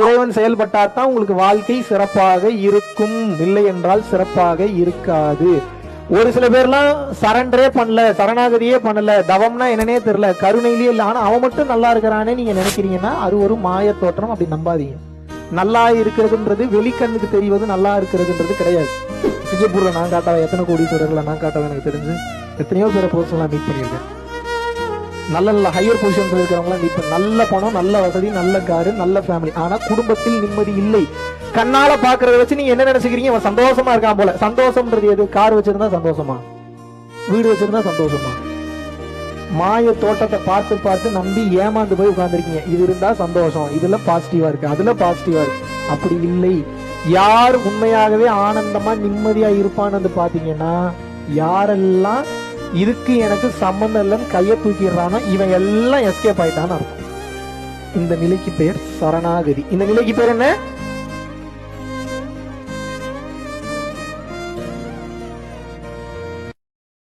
இறைவன் செயல்பட்டால் தான் உங்களுக்கு வாழ்க்கை சிறப்பாக இருக்கும். இல்லை என்றால் சிறப்பாக இருக்காது. ஒரு சில பேர்லாம் சரண்டரே பண்ணல சரணாகதியே பண்ணல தவம்னா என்னன்னே தெரியல கருணையிலேயே இல்ல. ஆனா அவன் மட்டும் நல்லா இருக்கிறானே நீங்க நினைக்கிறீங்கன்னா அது ஒரு மாய தோற்றம் அப்படி நம்பாதீங்க. நல்லா இருக்கிறதுன்றது வெளிக்கண்ணுக்கு தெரிவது நல்லா இருக்கிறதுன்றது கிடையாது. சிங்கப்பூர்ல நான் காட்டாத எத்தனை கோடி கோடீஸ்வரர்களை நான் காட்டாத எனக்கு தெரிஞ்சு. எத்தனையோ பேரை பர்சனலாக மீட் பண்ணியிருக்கேன். நல்ல நல்ல ஹையர் பொசிஷன்ஸ் இருக்கிறவங்களாம் மீட் நல்ல பணம் நல்ல வசதி நல்ல காரு நல்ல ஃபேமிலி ஆனா குடும்பத்தில் நிம்மதி இல்லை. கண்ணால பாக்குறத வச்சு நீங்க என்ன நினைச்சுக்கிறீங்க? அவன் சந்தோஷமா இருக்கான் போல. சந்தோஷம்ன்றது எது? கார் வச்சிருந்தா சந்தோஷமா? வீடு வச்சிருந்தா சந்தோஷமா? மாய தோட்டத்தை பார்த்து பார்த்து நம்பி ஏமாந்து போய் உட்கார்ந்திருக்கீங்க. இது இருந்தா சந்தோஷம். இதுல பாசிட்டிவா இருக்கு. அதுல பாசிட்டிவா இருக்கு. அப்படி இல்லை. யார் உண்மையாகவே ஆனந்தமா நிம்மதியா இருப்பான்னு பாத்தீங்கன்னா யாரெல்லாம் இதுக்கு எனக்கு சம்பந்தம் இல்லைன்னு கையை தூக்கிடுறானோ இவன் எல்லாம் எஸ்கேப் ஆயிட்டான்னு அர்த்தம். இந்த நிலைக்கு பேர் சரணாகதி. இந்த நிலைக்கு பேர் என்ன?